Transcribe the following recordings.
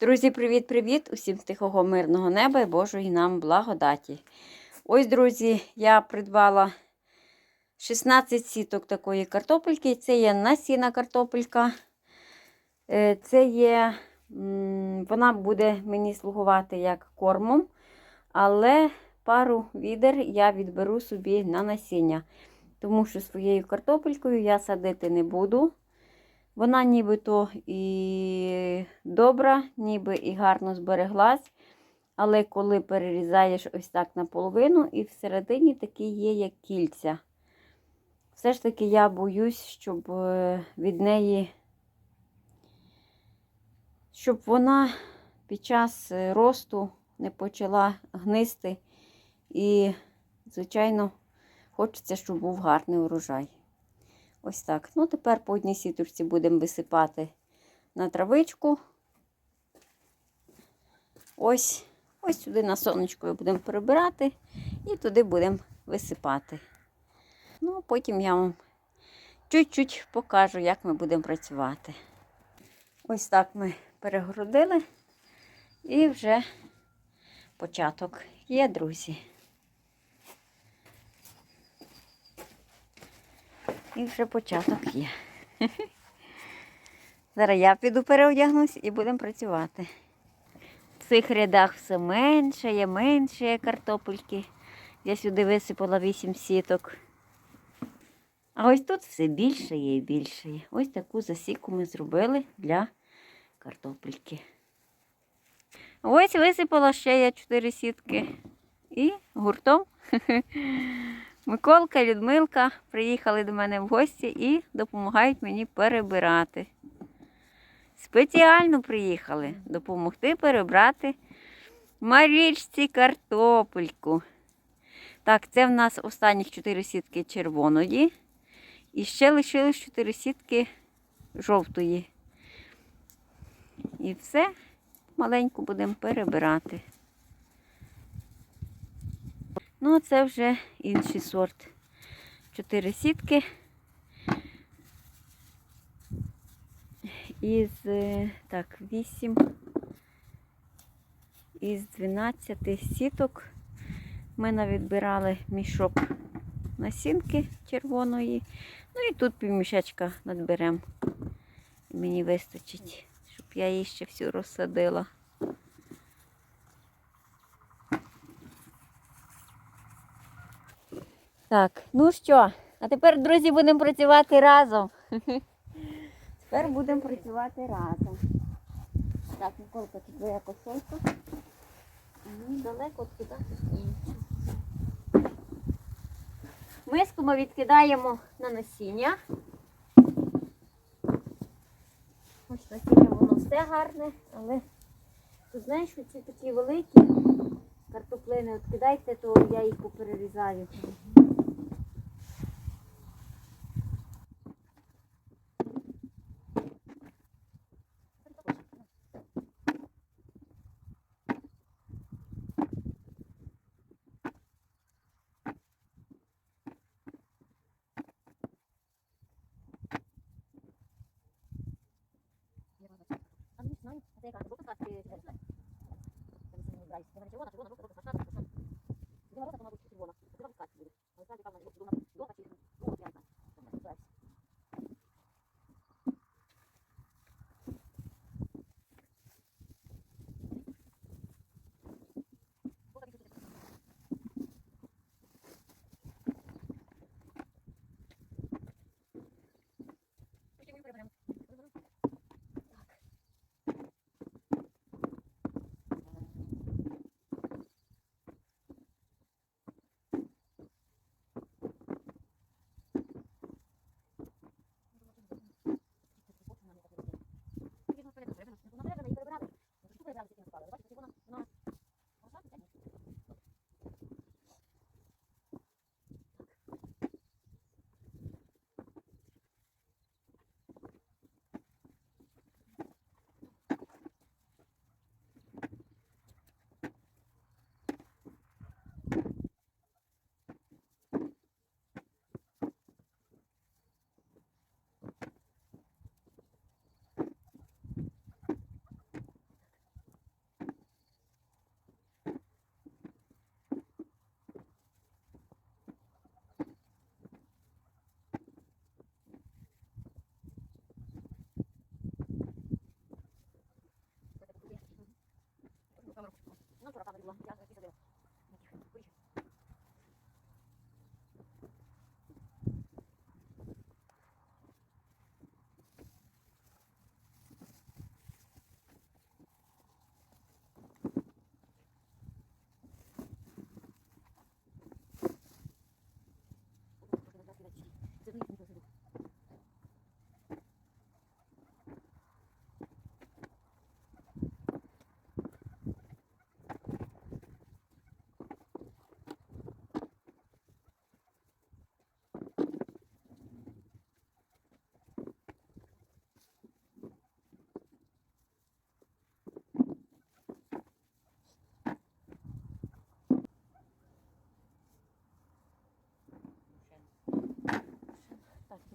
Друзі, привіт-привіт! Усім тихого мирного неба і Божої нам благодаті. Ось, друзі, я придбала 16 сіток такої картопельки. Це є насіна картопелька. Е, Це є, вона буде мені слугувати як кормом, але пару відер я відберу собі на насіння. Тому що своєю картопелькою я садити не буду. Вона нібито і добра, ніби і гарно збереглась. Але коли перерізаєш ось так наполовину, і всередині такі є, як кільця. Все ж таки я боюсь, щоб е, від неї, щоб вона під час е, росту не почала гнисти. І, звичайно, хочеться, щоб був гарний урожай. Ось так. Ну, тепер по одній сіточці будемо висипати на травичку. Ось, ось сюди на сонечко будемо перебирати і туди будемо висипати. Ну, потім я вам чуть-чуть покажу, як ми будемо працювати. Ось так ми перегородили і вже початок є, друзі. І вже початок є. Зараз я піду переодягнусь і будемо працювати. В цих рядах все менше, є менше картопельки. Я сюди висипала 8 сіток. А ось тут все більше є і більше є. Ось таку засіку ми зробили для картопельки. Ось висипала ще я 4 сітки. І гуртом Миколка, Людмилка приїхали до мене в гості і допомагають мені перебирати. Спеціально приїхали допомогти перебрати Марічці картопельку. Так, це в нас останніх 4 сітки червоної. І ще лишилось 4 сітки жовтої. І все маленьку будемо перебирати. Ну, це вже інший сорт. Чотири сітки. Із е, так, 8 із 12 сіток ми навідбирали мішок насінки червоної. Ну і тут півмішечка надберемо. Мені вистачить, щоб я її ще всю розсадила. Так, ну що, а тепер, друзі, будемо працювати разом. Тепер будемо працювати разом. Так, Миколка, це твоя косолка. А мені далеко іншу. Миску ми відкидаємо на насіння. Ось насіння воно все гарне, але ти знаєш, що ці такі великі картоплини відкидайте, то я їх поперерізаю. Там синій брайс. Вона червона, червона, жовта, жовта, шарна, шарна. Білороса, то, мабуть, kan suara kamar.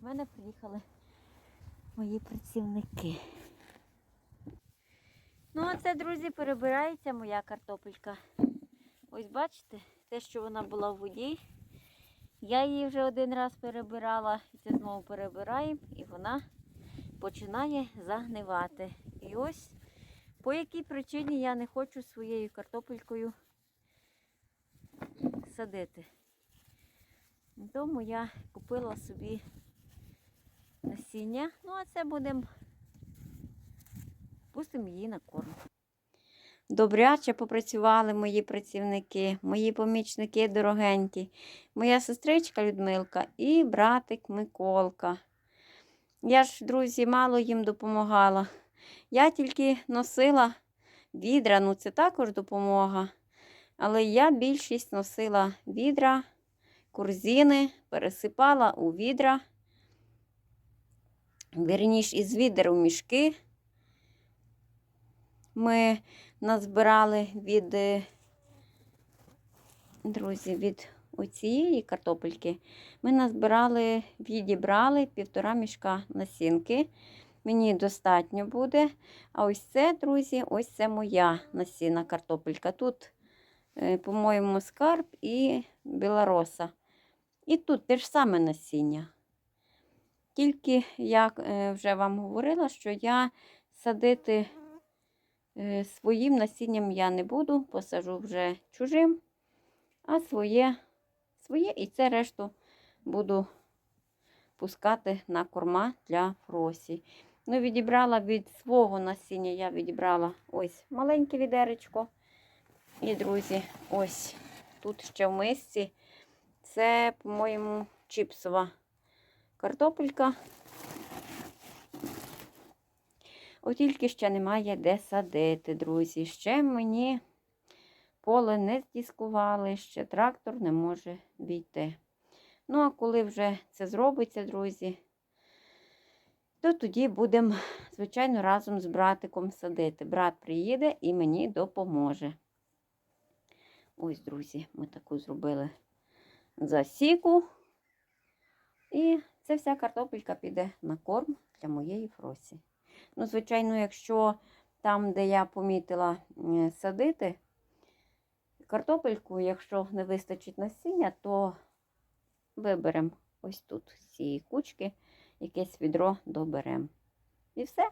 Мене приїхали мої працівники. Ну, а це, друзі, перебирається моя картопелька. Ось бачите, те, що вона була в воді. Я її вже один раз перебирала, і це знову перебираємо, і вона починає загнивати. І ось по якій причині я не хочу своєю картопелькою садити. Тому я купила собі насіння. Ну, а це будемо пустимо її на корм. Добряче попрацювали мої працівники, мої помічники дорогенькі, моя сестричка Людмилка і братик Миколка. Я ж, друзі, мало їм допомагала. Я тільки носила відра, ну це також допомога. Але я більшість носила відра, корзини, пересипала у відра, верніш із відер у мішки. Ми назбирали від, е, друзі, від оцієї картопельки. Ми назбирали, відібрали півтора мішка насінки. Мені достатньо буде. А ось це, друзі, ось це моя насінна картопелька. Тут, е, по-моєму, скарб і білороса. І тут те ж саме насіння. Тільки я е, вже вам говорила, що я садити е, своїм насінням я не буду, посажу вже чужим, а своє, своє і це решту буду пускати на корма для фросі. Ну, відібрала від свого насіння, я відібрала ось маленьке відеречко. І, друзі, ось тут ще в мисці. Це, по-моєму, чіпсова картопелька. От тільки ще немає де садити, друзі. Ще мені поле не здіскували, ще трактор не може війти. Ну, а коли вже це зробиться, друзі, то тоді будемо, звичайно, разом з братиком садити. Брат приїде і мені допоможе. Ось, друзі, ми таку зробили засіку. І ця вся картопелька піде на корм для моєї фросі. Ну, звичайно, якщо там, де я помітила садити картопельку, якщо не вистачить насіння, то виберемо ось тут з цієї кучки, якесь відро доберемо. І все.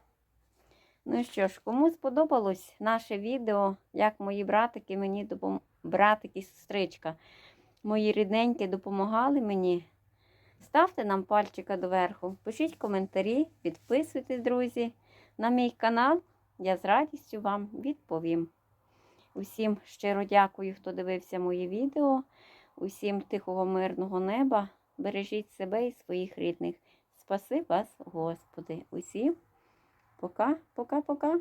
Ну що ж, кому сподобалось наше відео, як мої братики мені допом... братики сестричка, мої рідненькі допомагали мені. Ставте нам пальчика доверху, пишіть коментарі, підписуйтесь, друзі, на мій канал. Я з радістю вам відповім. Усім щиро дякую, хто дивився мої відео. Усім тихого, мирного неба. Бережіть себе і своїх рідних. Спаси вас, Господи. Усім пока, пока, пока.